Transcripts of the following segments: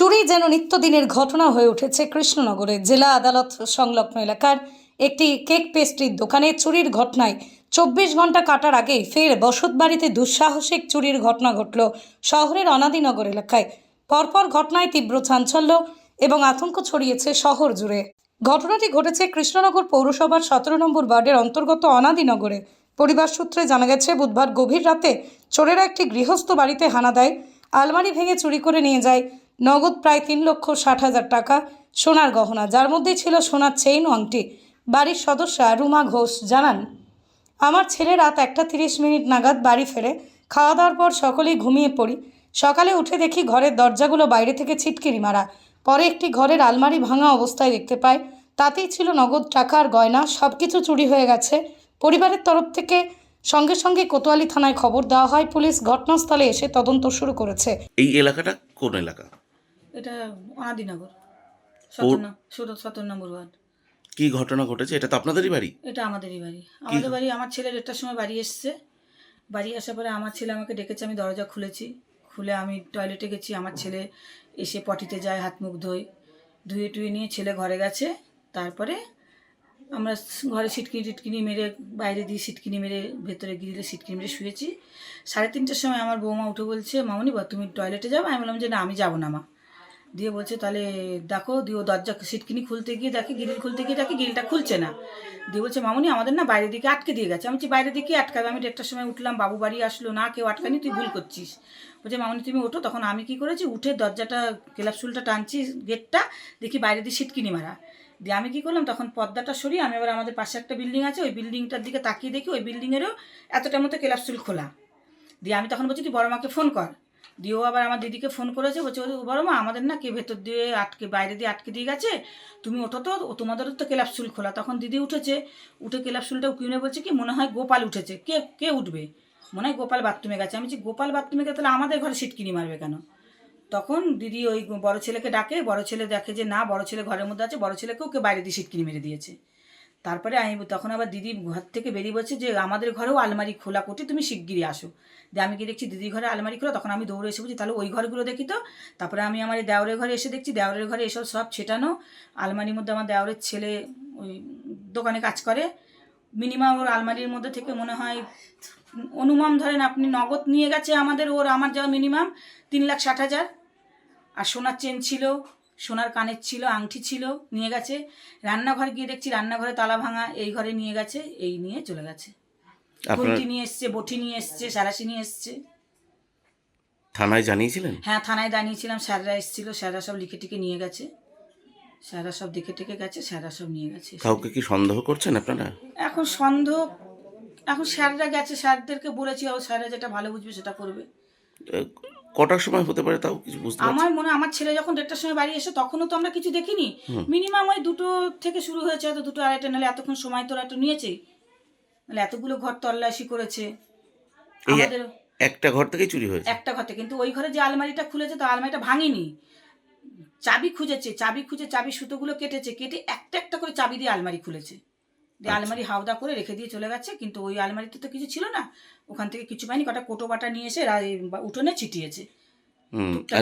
চুরি যেন নিত্যদিনের ঘটনা হয়ে উঠেছে কৃষ্ণনগরে। জেলা আদালত সংলগ্ন এলাকার একটি কেক পেস্ট্রির দোকানে চুরির ঘটনায় চব্বিশ ঘণ্টা কাটার আগেই ফের বসত বাড়িতে দুঃসাহসিক চুরির ঘটনা ঘটল শহরের অনাদিনগর এলাকায়। পরপর ঘটনায় তীব্র চাঞ্চল্য এবং আতঙ্ক ছড়িয়েছে শহর জুড়ে। ঘটনাটি ঘটেছে কৃষ্ণনগর পৌরসভার সতেরো নম্বর ওয়ার্ডের অন্তর্গত অনাদিনগরে। পরিবার সূত্রে জানা গেছে, বুধবার গভীর রাতে চোরেরা একটি গৃহস্থ বাড়িতে হানা দেয়, আলমারি ভেঙে চুরি করে নিয়ে যায়। নগদ প্রায় তিন লক্ষ ষাট হাজার টাকা সোনার গহনা, যার মধ্যে ছিল সোনার চেইন আংটি। বাড়ির সদস্যা রুমা ঘোষ জানান, আমার ছেলে রাত একটা তিরিশ মিনিট নাগাদ বাড়ি ফেরে খাওয়া দাওয়ার পর সকলেই ঘুমিয়ে পড়ি। সকালে উঠে দেখি ঘরের দরজাগুলো বাইরে থেকে ছিটকিরি মারা। পরে একটি ঘরের আলমারি ভাঙা অবস্থায় দেখতে পাই। তাতেই ছিল নগদ টাকা আর গয়না সব কিছু চুরি হয়ে গেছে। পরিবারের তরফ থেকে সঙ্গে সঙ্গে কোতোয়ালি থানায় খবর দেওয়া হয়। পুলিশ ঘটনাস্থলে এসে তদন্ত শুরু করেছে। এই এলাকাটা কোন এলাকা? এটা অনাদিনগর সতেরো সতেরো নম্বর ওয়ার্ড। কি ঘটনা ঘটেছে? এটা তো আপনাদেরই বাড়ি? এটা আমাদেরই বাড়ি। আমাদের বাড়ি আমার ছেলে দেড়টার সময় বাড়ি এসছে। বাড়ি আসার পরে আমার ছেলে আমাকে ডেকেছে আমি দরজা খুলেছি। খুলে আমি টয়লেটে গেছি আমার ছেলে এসে পটিতে যায় হাত মুখ ধোয়। ধুয়ে টুয়ে নিয়ে ছেলে ঘরে গেছে। তারপরে আমরা ঘরে সিটকিনি টিটকিনি মেরে বাইরে দিয়ে সিটকিনি মেরে ভেতরে গিরিলে সিটকিনি মেরে শুয়েছি। সাড়ে তিনটের সময় আমার বৌমা উঠে বলছে মামনি বা তুমি টয়লেটে যাবে? আমি বললাম যে না আমি যাব না মা। দিয়ে বলছে, তাহলে দেখো দিয়ে দরজা সিটকিনি খুলতে গিয়ে দেখে, গ্রিল খুলতে গিয়ে দেখে, গ্রিলটা খুলছে না। দিয়ে বলছে, মামনি, আমাদের না বাইরের দিকে আটকে দিয়ে গেছে। আমি বলছি, বাইরের দিকে আটকাবে? আমি দেড়টার সময় উঠলাম, বাবু বাড়ি আসলো, না, কেউ আটকানি তুই ভুল করছিস। বলছে, মামনি, তুমি ওঠো। তখন আমি কি করেছি, উঠে দরজাটা ক্লাপসুলটা টানছি, গেটটা, দেখি বাইরে দিয়ে সিটকিনি মারা। দিয়ে আমি কী করলাম, তখন পর্দাটা সরিয়ে আমি এবার আমাদের পাশে একটা বিল্ডিং আছে, ওই বিল্ডিংটার দিকে তাকিয়ে দেখি, ওই বিল্ডিংয়েরও এতটা মতো ক্লাপসুল খোলা। দিয়ে আমি তখন বলছি, তুই বড় মাকে ফোন কর। দিয়ে ও আবার আমার দিদিকে ফোন করেছে, বলছে বড় মা, আমাদের না কে ভেতর দিয়ে আটকে, বাইরে দিয়ে আটকে দিয়ে গেছে? তুমি ওঠো তো, ও তোমাদেরও তো ক্লাপসুল খোলা। তখন দিদি উঠেছে, উঠে ক্লাপসুলটা কিনে বলছে কি, মনে হয় গোপাল উঠেছে। কে কে উঠবে? মনে হয় গোপাল বাথরুমে গেছে। আমি বলছি, গোপাল বাথরুমে গেছে তাহলে আমাদের ঘরে সিটকিনি মারবে কেন? তখন দিদি ওই বড় ছেলেকে ডাকে, বড় ছেলে দেখে যে, না, বড় ছেলে ঘরের মধ্যে আছে, বড় ছেলেকেও কে বাইরে দিয়ে সিটকিনি মেরে দিয়েছে? তারপরে আমি তখন আবার দিদি ঘর থেকে বেরিয়ে বলছে যে, আমাদের ঘরেও আলমারি খোলা কোটি, তুমি শিগগিরই আসো। দিয়ে আমি গিয়ে দেখছি দিদি ঘরে আলমারি খোলা, তখন আমি দৌড়ে এসে বলছি, তাহলে ওই ঘরগুলো দেখি তো। তারপরে আমি আমার দেওরের ঘরে এসে দেখছি দেওরের ঘরে এসব সব ছেটানো, আলমারির মধ্যে আমার দেওরের ছেলে ওই দোকানে কাজ করে। মিনিমাম ওর আলমারির মধ্যে থেকে মনে হয়, অনুমান ধরেন আপনি নগদ নিয়ে গেছে আমাদের ওর, আমার যাওয়া মিনিমাম তিন লাখ ষাট হাজার। আর সোনার চেন ছিল। সোনার কানের ছিল আংটি ছিল নিয়ে গেছে। রান্নাঘর গিয়ে দেখছি রান্নাঘরে তালা ভাঙা এই ঘরে নিয়ে গেছে এই নিয়ে চলে গেছে। খুন্তি নিয়ে এসছে বটি নিয়ে এসছে সারাশি নিয়ে এসছে। থানায় জানিয়েছিলেন? হ্যাঁ থানায় দাঁড়িয়েছিলাম স্যাররা এসেছিল স্যাররা সব লিখে টিকে নিয়ে গেছে। স্যাররা সব দেখে টেকে গেছে স্যাররা সব নিয়ে গেছে। কাউকে কি সন্দেহ করছেন আপনারা? এখন সন্দেহ এখন স্যাররা গেছে স্যারদেরকে বলেছি ও স্যাররা যেটা ভালো বুঝবে সেটা করবে। কটার সময় হতে পারে তাও কিছু বুঝতে পারছি। আমার মনে হয় আমার ছেলে যখন দেড়টার সময় বাড়ি এসে তখনও তো আমরা কিছু দেখিনি। মিনিমাম ওই দুটো থেকে শুরু হয়েছে হয়তো দুটো আড়াইটা নাহলে এতক্ষণ সময় তোরা একটু নিয়েছে। নাহলে এতগুলো ঘর তল্লাশি করেছে। এই আমাদের একটা ঘর থেকে চুরি হয়েছে। একটা ঘর থেকে। কিন্তু ওই ঘরে যে আলমারিটা খুলেছে তো আলমারিটা ভাঙেনি। চাবি খুঁজেছে চাবি খুঁজে চাবি সুতোগুলো কেটেছে কেটে একটা একটা করে চাবি দিয়ে আলমারি খুলেছে। দিয়ে আলমারি হাওদা করে রেখে দিয়ে চলে গেছে কিন্তু ওই আলমারিতে তো কিছু ছিল না। ওখান থেকে কিছু পাইনি কটা কোটো বাটা নিয়ে এসে উঠোনে ছিটিয়েছে।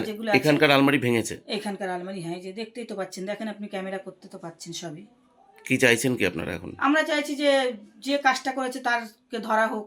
যেগুলো এখানকার আলমারি ভেঙেছে? এখানকার আলমারি হ্যাঁ যে দেখতেই তো পাচ্ছেন। দেখেন আপনি ক্যামেরা করতে তো পাচ্ছেন সবই। কি চাইছেন কি আপনারা এখন? আমরা চাইছি যে যে কাজটা করেছে তারকে ধরা হোক।